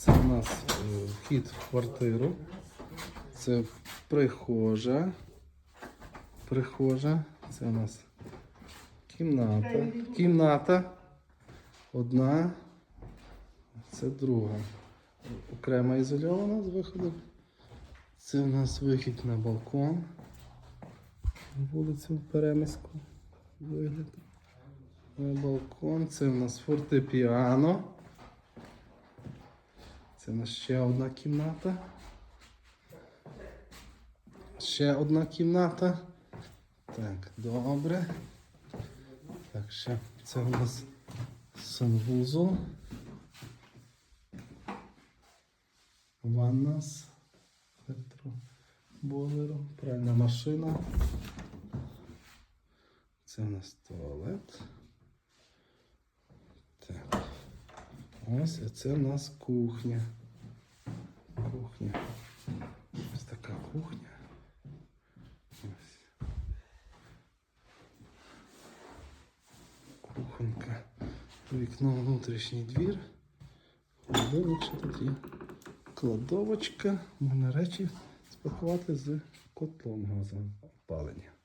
Це у нас е, вхід в квартиру. Це прихожа. Прихожа. Це у нас кімната. Кімната. Одна. Це друга. Окремо ізольована з виходу. Це у нас вихід на балкон. Вулицю Перемиську. Вигляд. Балкон. Це у нас фортепіано. Це у нас ще одна кімната. Ще одна кімната. Так, добре. Так, ще це у нас санвузол. Ванна з електробойлером. Пральна машина. Це у нас туалет. Ось це у нас кухня. Кухня. Ось така кухня. Кухонька. Вікно внутрішній двір. Ще тут є. Кладовочка. Можна речі спакувати з котлом газовим опалення.